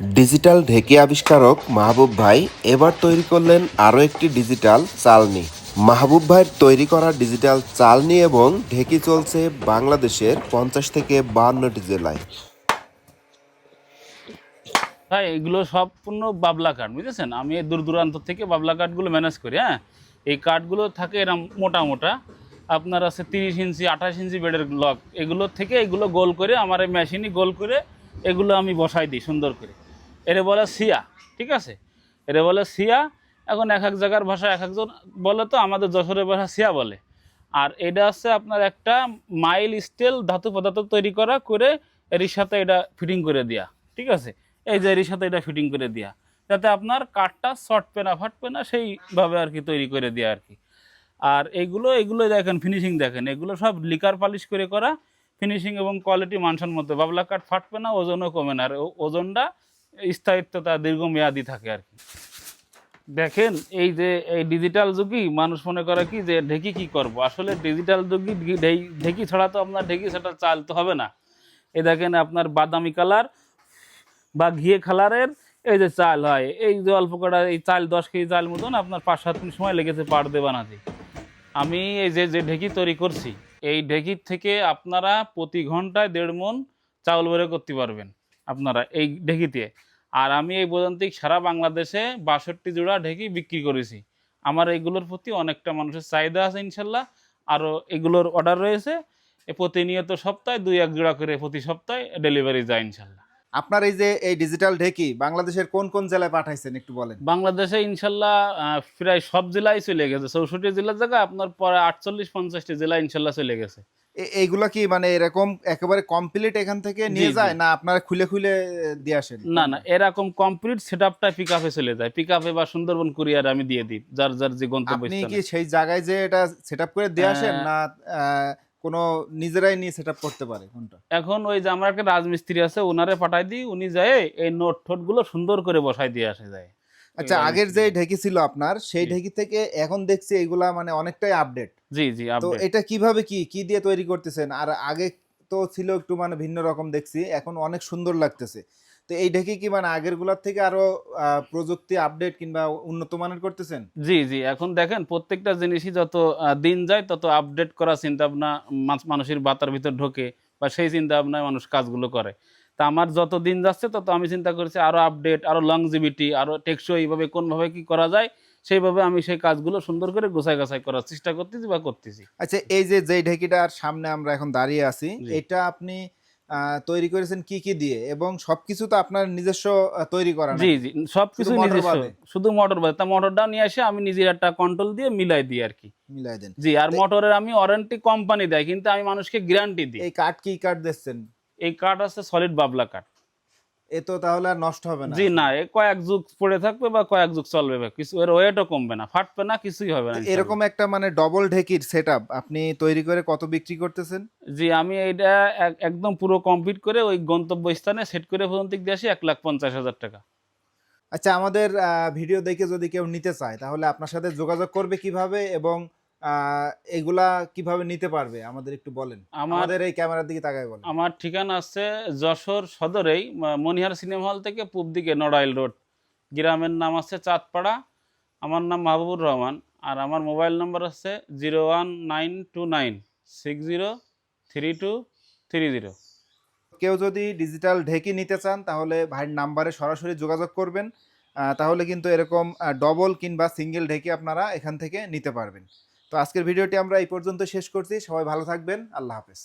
Digital ঢেকি আবিষ্কারক মাহবুব ভাই এবার তৈরি করলেন আরও একটি ডিজিটাল চালনি। মাহবুব ভাইয়ের তৈরি করা ডিজিটাল চালনি এবং ঢেকি চলছে বাংলাদেশের পঞ্চাশ থেকে বাহান্নটি জেলায়। ভাই, এগুলো সম্পূর্ণ বাবলা কাঠ, বুঝেছেন? আমি দূর দূরান্ত থেকে বাবলা কাঠগুলো ম্যানেজ করি হ্যাঁ? এই কাঠগুলো থাকে এরকম মোটা মোটা। আপনার আছে তিরিশ ইঞ্চি, আঠাশ ইঞ্চি বেডের লক। এগুলো থেকে এগুলো গোল করে, আমার এই মেশিনই গোল করে এগুলো আমি বসাই দিই সুন্দর করে। এরে বলে সিয়া ঠিক আছে? এরে বলে সিয়া এখন এক এক জায়গার ভাষা এক একজন বলে তো, আমাদের যশোরের ভাষা সিয়া বলে। আর এটা হচ্ছে আপনার একটা মাইল স্টিল ধাতু পদার্থ তৈরি করা করে এর সাথে এটা ফিটিং করে দেয়া, ঠিক আছে? এই যে এর সাথে এটা ফিটিং করে দেয়া। যাতে আপনার কাঠটা শর্টপে না ফাটবে না সেইভাবে আর কি তৈরি করে দেয়া আর কি। আর এগুলো এগুলো দেখেন ফিনিশিং দেখেন, এগুলো সব লিকার পালিশ করে করা ফিনিশিং এবং কোয়ালিটি মানসম্মত। বাবলা কাঠ ফাটবে না ওজনও কমে না, আর ওজনটা স্থায়িত্বতা দীর্ঘমেয়াদী থাকে আর কি। দেখেন, এই যে, এই ডিজিটাল যুগই মানুষ মনে করে কি যে, ঢেকি কি করব? আসলে ডিজিটাল যুগই ঢেকি ছাড়া তো আপনার ঢেকি সেটা চালতে হবে না। এই দেখেন আপনার বাদামি কালার বা ঘিয়ে কালারের এই যে চাল হয়, এই যে অল্প কটা, এই চাল দশ কেজি চাল মতন আপনার পাঁচ সাত মিনিট সময় লেগেছে পাড় দিয়ে বানাতে আমি এই যে যে ঢেকি তৈরি করছি, এই ঢেকির থেকে আপনারা প্রতি ঘন্টায় দেড় মন চাউল বের করতে পারবেন। আপনারা এই ঢেকিতে। আর আমি এই বৈদান্তিক সারা বাংলাদেশে বাষট্টি জোড়া ঢেঁকি বিক্রি করেছি। আমার এইগুলোর প্রতি অনেকটা মানুষের চাহিদা আছে ইনশাল্লাহ। আরও এগুলোর অর্ডার রয়েছে। প্রতিনিয়ত সপ্তাহে দুই এক জোড়া করে প্রতি সপ্তাহে ডেলিভারি যায় ইনশাল্লাহ। আপনার এই যে এই ডিজিটাল ঢেকি বাংলাদেশের কোন কোন জেলায় পাঠাইছেন একটু বলেন? বাংলাদেশে ইনশাল্লাহ প্রায় সব জেলায় চলে গেছে। চৌষট্টি জেলার জায়গায় আপনার পরে আটচল্লিশ পঞ্চাশটি জেলা ইনশাল্লাহ চলে গেছে। এইগুলা কি মানে এরকম একেবারে কমপ্লিট এখান থেকে নিয়ে যায় না আপনারা খুলে খুলে দিয়ে আসেন? না না এরকম কমপ্লিট সেট আপটা পিক আপে চলে যায়। পিক আপে বা সুন্দরবন কুরিয়ার আমি দিয়ে দিই যার যার যে গন্তব্য আপনি কি সেই জায়গায় যে এটা সেট করে দিয়ে আসেন না কোনো নিজেরাই নিয়ে সেট করতে পারে কোনটা? এখন ওই যে আমার একটা রাজমিস্ত্রি আছে ওনারে পাঠাই দিই উনি যায় এই নোট ঠোঁটগুলো সুন্দর করে বসাই দিয়ে আসে যায়। আচ্ছা আগের যে। ঢেকি ছিল আপনার সেই ঢেকি থেকে এখন দেখছি এগুলা মানে অনেকটাই আপডেট জি জি তো এটা কীভাবে কি কি দিয়ে তৈরি করতেছেন? আর আগে তো ছিল একটু মানে ভিন্ন রকম দেখছি এখন অনেক সুন্দর লাগতেছে। তো এই ঢেকি কি মানে আগেরগুলার থেকে আরও প্রযুক্তি আপডেট কিংবা উন্নত মানের করতেছেন? জি জি। এখন দেখেন প্রত্যেকটা জিনিসই যত দিন যায় তত আপডেট করার চিন্তা ভাবনা মানুষের বাতার ভিতর ঢোকে বা সেই চিন্তা ভাবনায় মানুষ কাজগুলো করে। তা আমার যত দিন যাচ্ছে তত আমি চিন্তা করছি আরও আপডেট আরও লংজিভিটি আরও টেকসই এইভাবে কোনভাবে কি করা যায় সেইভাবে আমি সেই কাজগুলো সুন্দর করে গোছাই গাছাই করার চেষ্টা করতেছি বা করতেছি। আচ্ছা এই যে যেই ঢেকিটার সামনে আমরা এখন দাঁড়িয়ে আছি এটা আপনি তৈরি করেছেন কি কি দিয়ে? এবং সবকিছু তো আপনার নিজস্ব তৈরি করা জি জি সবকিছু নিজস্ব। শুধু মোটর বাদে। তা মোটরটা নিয়ে এসে আমি নিজের একটা কন্ট্রোল দিয়ে মিলাই দিই আর কি। মিলাই দেন। জি আর মোটরের আমি ওয়ারেন্টি কোম্পানি দেয় কিন্তু আমি মানুষকে গ্যারান্টি দিই। এই কাঠ কি কাঠ দিচ্ছেন? এই কাঠ আছে সলিড বাবলা কাঠ। এ তো তাহলে আর নষ্ট হবে না। জি না এ কয়েক যুগ পড়ে থাকবে বা কয়েক যুগ চলবে কিছু এর ওয়েটও কমবে না ফাটবে না কিছুই হবে না এরকম একটা মানে ডবল ঢেকির সেট আপনি তৈরি করে কত বিক্রি করতেছেন? জি আমি এটা এক- একদম পুরো কমপ্লিট করে ওই গন্তব্য স্থানে সেট করে পর্যন্ত দিয়ে আসি এক লাখ পঞ্চাশ হাজার টাকা। আচ্ছা আমাদের ভিডিও দেখে যদি কেউ নিতে চায় তাহলে আপনার সাথে যোগাযোগ করবে কীভাবে এবং এগুলা কীভাবে নিতে পারবে? আমাদের একটু বলেন। আমাদের এই ক্যামেরার দিকে তাকায় বলেন। আমার ঠিকানা আছে যশোর সদরেই মনিহার সিনেমা হল থেকে পূব দিকে নড়াইল রোড। গ্রামের নাম আছে চাঁদপাড়া আমার নাম মাহবুবুর রহমান আর আমার মোবাইল নাম্বার আছে zero one nine two nine six zero three two three zero. কেউ যদি ডিজিটাল ঢেকি নিতে চান তাহলে ভাইয়ের নাম্বারে সরাসরি যোগাযোগ করবেন। তাহলে কিন্তু এরকম ডবল কিংবা সিঙ্গেল ঢেকি আপনারা এখান থেকে নিতে পারবেন। তো আজকের ভিডিওটি আমরা এই পর্যন্ত শেষ করছি। সবাই ভালো থাকবেন। আল্লাহ হাফেজ।